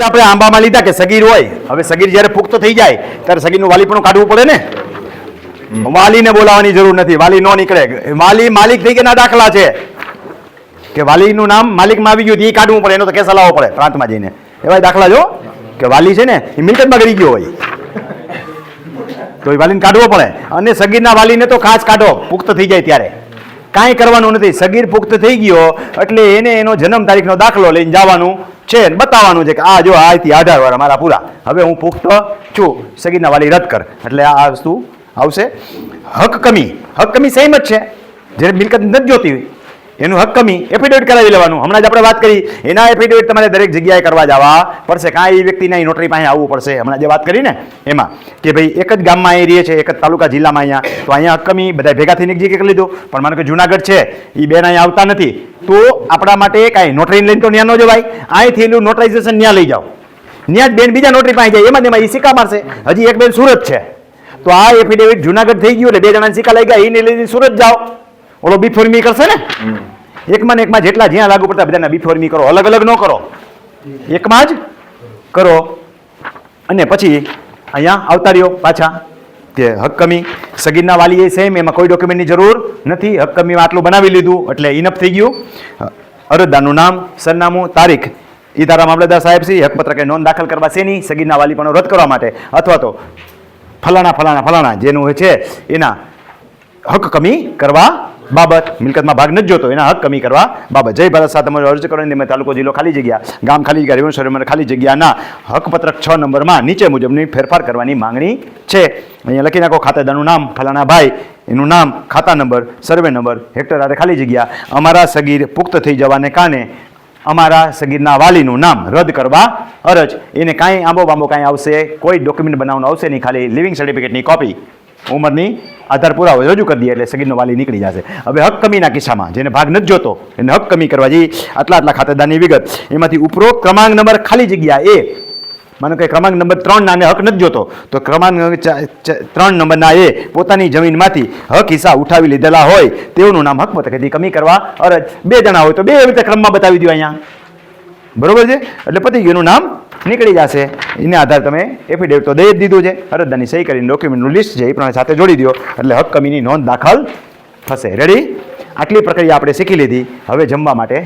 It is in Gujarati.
આપણે આંબામાં લીધા કે સગીર હોય. હવે સગીર જ્યારે પુખ્ત થઈ જાય, ત્યારે સગીરનું વાલીપણું કાઢવું પડે ને? વાલીને બોલાવવાની જરૂર નથી. વાલી નો નીકળે. વાલી માલિક થઈ ગયાના દાખલા છે? કે વાલીનું નામ માલિકમાં આવી ગયું એ કાઢવું પડે, એનો તો કેસ લાવવો પડે પ્રાંતમાં જઈને. એવા દાખલા જો, કે વાલી છે ને એ મિલકતમાં ગળી ગયો હોય. તો એ વાલીને કાઢવો પડે. અને સગીરના વાલીને તો ખાસ કાઢો, પુખ્ત થઈ જાય ત્યારે. કાંઈ કરવાનું નથી. સગીર પુખ્ત થઈ ગયો એટલે એને એનો જન્મ તારીખનો દાખલો લઈને જવાનું છે બતાવવાનું છે કે આ જો આથી અઢાર વાર મારા પૂરા. હવે હું પુખ્ત છું. સગીરના વાલી રદ કર. એટલે આ વસ્તુ આવશે. હક કમી. હક કમી સેમ છે. જ્યારે મિલકત નથી જોતી એનું હક કમી એફિડેવિટ કરાવી લેવાનું. હમણાં જ આપણે વાત કરી, એના એફિડેવિટ તમારે દરેક જગ્યાએ કરવા જવા પડશે. કાંઈ એ વ્યક્તિના અહીં નોટરી પાસે આવવું પડશે. હમણાં જે વાત કરી ને એમાં, કે ભાઈ એક જ ગામમાં અહીં રહીએ છે, એક જ તાલુકા જિલ્લામાં અહીંયા, તો અહીંયા હક કમી બધા ભેગા થઈને એક જગ્યાએ લીધું. પણ માનો કે જુનાગઢ છે એ બેન અહીંયા આવતા નથી. તો આપણા માટે કાંઈ નોટરી લઈને તો ત્યાં ન જવાય. અહીંથી એનું નોટરાઇઝેશન ત્યાં લઈ જાઓ. ત્યાં જ બેન બીજા નોટરી પાસે જાય. એમાં એમાં એ સિક્કા મારશે. હજી એક બેન સુરત છે. તો આ એફિડેવિટ જુનાગઢ થઈ ગયું એટલે બે જણા સિક્કા લઈ ગયા એને લઈને સુરત જાઓ. ઓલો બિફોર મી કરશે ને? એકમાં ને એકમાં જેટલા જ્યાં લાગુ પડતા બધાના બિફોર મી કરો. અલગ અલગ ન કરો. એકમાં જ કરો. અને પછી અહીંયા આવતા રહ્યો પાછા કે હક્કમી સગીરના વાલીએ સેમ એમાં કોઈ ડોક્યુમેન્ટની જરૂર નથી. હક્કમીમાં આટલું બનાવી લીધું એટલે ઇનફ થઈ ગયું. અરજદારનું નામ, સરનામું, તારીખ. એ તારા મામલતદાર સાહેબ શ્રી હકપત્રકે નોંધ દાખલ કરવા શેની? સગીરના વાલીપણો રદ કરવા માટે. અથવા તો ફલાણા ફલાણા ફલાણા જેનું છે, એના હક કમી કરવા બાબત મિલકતમાં ભાગ નથી જોતો, એના હક કમી કરવા બાબત. જય ભારત સાથે તમારો અરજ કરવાની મેં તાલુકો જિલ્લો ખાલી જગ્યા, ગામ ખાલી જગ્યા રેવન્યુ સર્વે ખાલી જગ્યાના હકપત્રક છ નંબરમાં નીચે મુજબની ફેરફાર કરવાની માંગણી છે. અહીંયા લખી નાખો ખાતેદારનું નામ ફલાણા ભાઈ એનું નામ, ખાતા નંબર, સર્વે નંબર, હેક્ટર આરે ખાલી જગ્યા. અમારા સગીર પુખ્ત થઈ જવાને કારણે અમારા સગીરના વાલીનું નામ રદ કરવા અરજ. એને કાંઈ આંબો બાંબો કાંઈ આવશે, કોઈ ડોક્યુમેન્ટ બનાવવાનું આવશે નહીં, ખાલી લિવિંગ સર્ટિફિકેટની કોપી. ઉંમરની આધાર પુરાવો રજૂ કરી દઈએ એટલે સગીરનો વાલી નીકળી જશે. હવે હક કમીના કિસ્સામાં, જેને ભાગ નથી જોતો, એને હક કમી કરવા જઈએ આટલા આટલા ખાતેદારની વિગત. એમાંથી ઉપરોક્ત ક્રમાંક નંબર ખાલી જગ્યા એ. માનો કે ક્રમાંક નંબર ત્રણ હક નથી જોતો, તો ક્રમાંક ત્રણ નંબરના એ પોતાની જમીનમાંથી હક હિસ્સા ઉઠાવી લીધેલા હોય, તેઓનું નામ હક પત્રકેથી કમી કરવા અરજ. બે જણા હોય તો બે રીતે ક્રમમાં બતાવી દો અહીંયા. બરોબર છે? એટલે પતિ ગયુંનું નામ નીકળી જશે. એને આધારે તમે એફિડેવિટ તો દઈ જ દીધું છે. અરજદારની સહી કરીને ડોક્યુમેન્ટનું લિસ્ટ છે, એ પ્રમાણે સાથે જોડી દો એટલે હક કમીની નોંધ દાખલ થશે. રેડી આટલી પ્રક્રિયા આપણે શીખી લીધી. હવે જમવા માટે